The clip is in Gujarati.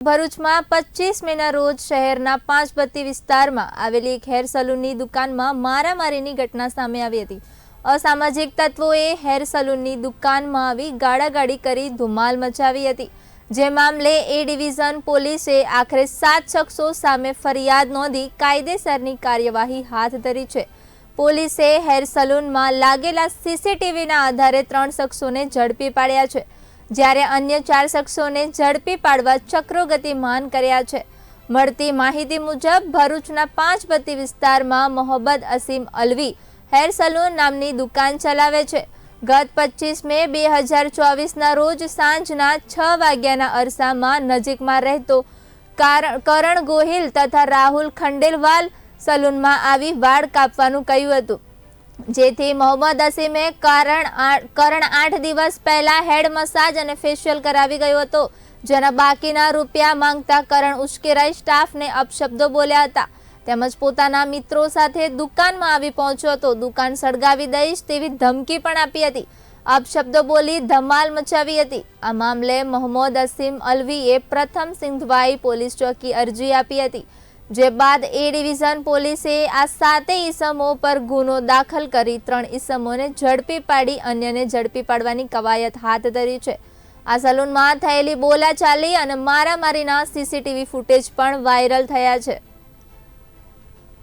ભરૂચમાં પચીસ મેના રોજ શહેરના પાંચબત્તી વિસ્તારમાં આવેલી એક હેર સલૂનની દુકાનમાં મારામારીની ઘટના સામે આવી હતી. અસામાજિક તત્વોએ હેર સલૂનની દુકાનમાં આવી ગાળાગાળી કરી ધુમાલ મચાવી હતી. જે મામલે એ ડિવિઝન પોલીસે આખરે સાત શખ્સો સામે ફરિયાદ નોંધી કાયદેસરની કાર્યવાહી હાથ ધરી છે. પોલીસે હેર સલૂનમાં લાગેલા સીસીટીવીના આધારે ત્રણ શખ્સોને ઝડપી પાડ્યા છે. જ્યારે અન્ય ચાર શખ્સોને ઝડપી પાડવા ચક્રો ગતિમાન કર્યા છે. મળતી માહિતી મુજબ, ભરૂચના પાંચબત્તી વિસ્તારમાં મોહબ્બત અસીમ અલવી હેર સલૂન નામની દુકાન ચલાવે છે. ગત પચીસ મે બે હજાર ચોવીસના રોજ સાંજના છ વાગ્યાના અરસામાં નજીકમાં રહેતો કાર- કરણ ગોહિલ તથા રાહુલ ખંડેલવાલ સલૂનમાં આવી વાળ કાપવાનું કહ્યું હતું. જેથી મોહમ્મદ અસીમે કારણ કરણ આઠ દિવસ પહેલા હેડ મસાજ અને ફેશિયલ કરાવી ગયો હતો. જેના બાકીના રૂપિયા માંગતા કરણ ઉશ્કેરાઈ સ્ટાફને અપશબ્દો બોલ્યા હતા. તેમજ પોતાના મિત્રો સાથે દુકાનમાં આવી પહોંચ્યો હતો. દુકાન સળગાવી દઈશ તેવી ધમકી પણ આપી હતી. અપશબ્દો બોલી ધમાલ મચાવી હતી. આ મામલે મોહમ્મદ અસીમ અલવીએ પ્રથમ સિંધવાઈ પોલીસ ચોકી અરજી આપી હતી. જે બાદ એ ડિવિઝન પોલીસે આ સાતેય ઈસમો પર ગુનો દાખલ કરી ત્રણ ઈસમોને ઝડપી પાડી અન્યને ઝડપી પાડવાની કવાયત હાથ ધરી છે. આ સલૂનમાં થયેલી બોલાચાલી અને મારામારીના સીસીટીવી ફૂટેજ પણ વાયરલ થયા છે.